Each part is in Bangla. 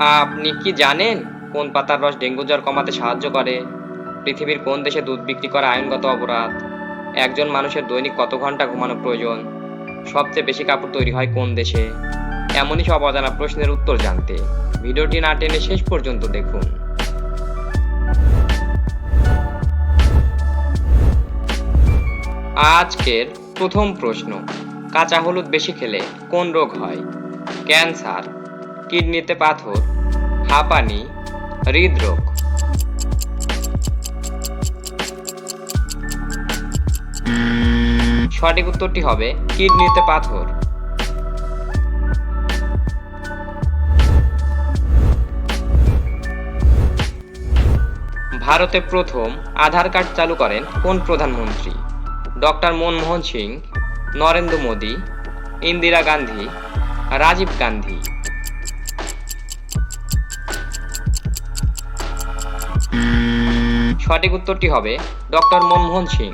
আপনি কি জানেন কোন পাতার রস ডেঙ্গু জ্বর কমাতে সাহায্য করে? পৃথিবীর কোন দেশে দুধ বিক্রি করা আইনগত অপরাধ? একজন মানুষের দৈনিক কত ঘণ্টা ঘুমানো প্রয়োজন? সবচেয়ে বেশি কাপড় তৈরি হয় কোন দেশে? এমনই সব অজানা প্রশ্নের উত্তর জানতে ভিডিওটি না টেনে শেষ পর্যন্ত দেখুন। আজকের প্রথম প্রশ্ন, কাঁচা হলুদ বেশি খেলে কোন রোগ হয়? ক্যান্সার কিডনিতে পাথর, হাঁপানি, হৃদরোগ। সঠিক উত্তরটি হবে কিডনিতে পাথর। ভারতে প্রথম আধার কার্ড চালু করেন কোন প্রধানমন্ত্রী? ডক্টর মনমোহন সিং, নরেন্দ্র মোদী, ইন্দিরা গান্ধী, রাজীব গান্ধী। সঠিক উত্তরটি হবে ডক্টর মনমোহন সিং।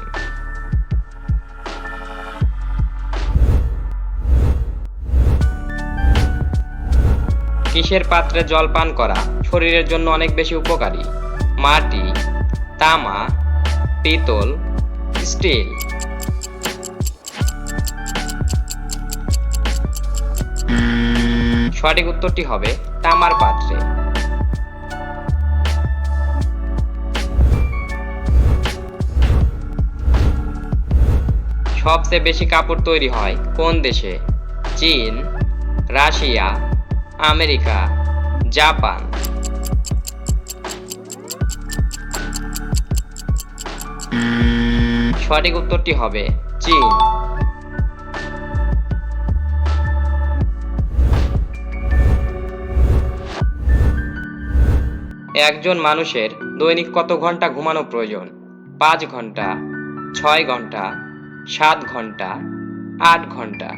কিসের পাত্রে জল পান করা শরীরের জন্য অনেক বেশি উপকারী? মাটি, তামা, পিতল, স্টিল। সঠিক উত্তরটি হবে তামার পাত্রে। সবচেয়ে বেশি কাপড় তৈরি হয় কোন দেশে? চীন, রাশিয়া, আমেরিকা, জাপান। সঠিক উত্তরটি হবে চীন। একজন মানুষের দৈনিক কত ঘণ্টা ঘুমানো প্রয়োজন? পাঁচ ঘণ্টা, ছয় ঘণ্টা সাত ঘণ্টা, আট ঘণ্টা।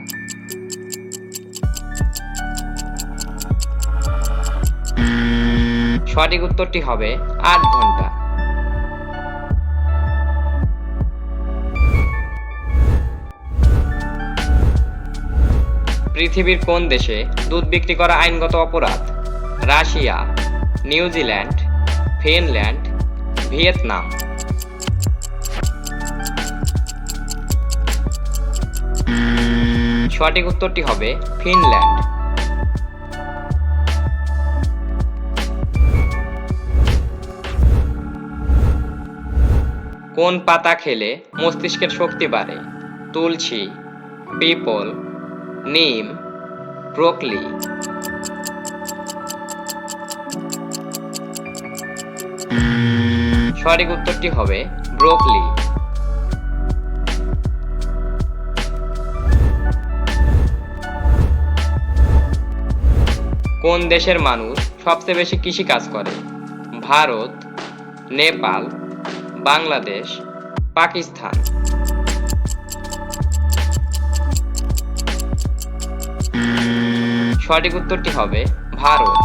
সঠিক উত্তরটি হবে আট ঘণ্টা। পৃথিবীর কোন দেশে দুধ বিক্রি করা আইনগত অপরাধ? Russia, New Zealand, Finland, Vietnam. সঠিক উত্তরটি হবে ফিনল্যান্ড। কোন পাতা খেলে মস্তিষ্কের শক্তি বাড়ে? তুলসী, পিপল, নিম, ব্রোকলি। সঠিক উত্তরটি হবে ব্রোকলি। কোন দেশের মানুষ সবচেয়ে বেশি কৃষি কাজ করে? ভারত, নেপাল, বাংলাদেশ, পাকিস্তান। সঠিক উত্তরটি হবে ভারত।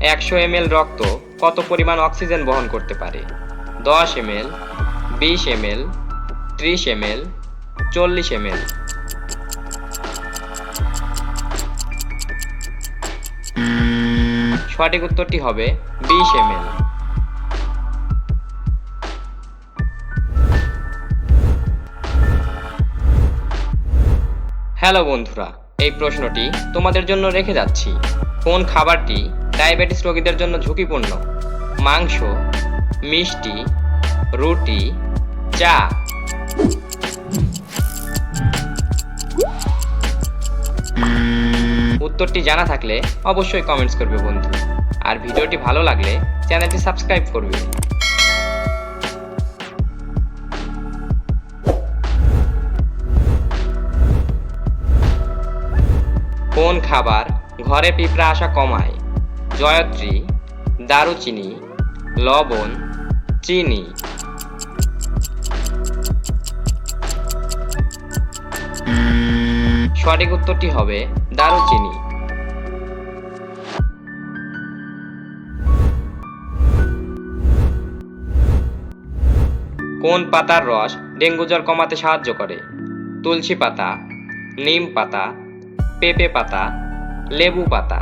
একশো এম রক্ত কত পরিমাণ অক্সিজেন বহন করতে পারে? দশ এম বিশ এম এল ত্রিশ এম এল চল্লিশ এম এল সঠিক উত্তরটি হবে বিশ এম এল হ্যালো বন্ধুরা, এই প্রশ্নটি তোমাদের জন্য রেখে যাচ্ছি। কোন খাবারটি ডায়াবেটিস রোগীদের জন্য ঝুঁকিপূর্ণ? মাংস, মিষ্টি, রুটি চা উত্তরটি জানা থাকলে অবশ্যই কমেন্টস করবে বন্ধু। আর ভিডিওটি ভালো লাগলে চ্যানেলটি সাবস্ক্রাইব করবে। কোন খাবার ঘরে পিঁপড়া আসা কমায়? জয়ত্রী, দারুচিনি, লবণ, চিনি। সঠিক উত্তরটি হবে দারুচিনি। কোন পাতার রস ডেঙ্গু জ্বর কমাতে সাহায্য করে? তুলসী পাতা, নিম পাতা, পেঁপে পাতা, লেবু পাতা।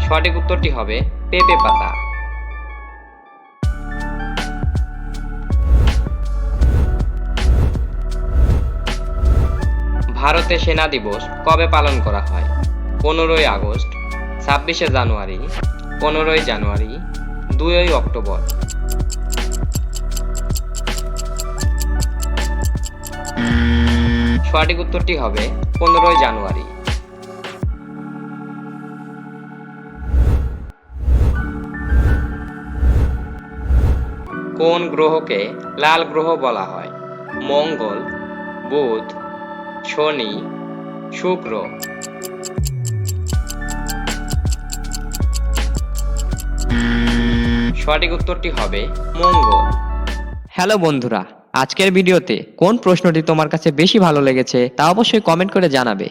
সঠিক উত্তরটি হবে পেঁপে পাতা। ভারতে সেনা দিবস কবে পালন করা হয়? পনেরোই আগস্ট, ছাব্বিশে জানুয়ারি, পনেরোই জানুয়ারি দুই অক্টোবর। সঠিক উত্তরটি হবে পনেরোই জানুয়ারি। কোন গ্রহকে লাল গ্রহ বলা হয়? মঙ্গল, বুধ শনি শুক্র। সঠিক উত্তরটি হবে মঙ্গল। হ্যালো বন্ধুরা, আজকের ভিডিওতে কোন প্রশ্নটি তোমার কাছে বেশি ভালো লেগেছে তা অবশ্যই কমেন্ট করে জানাবে।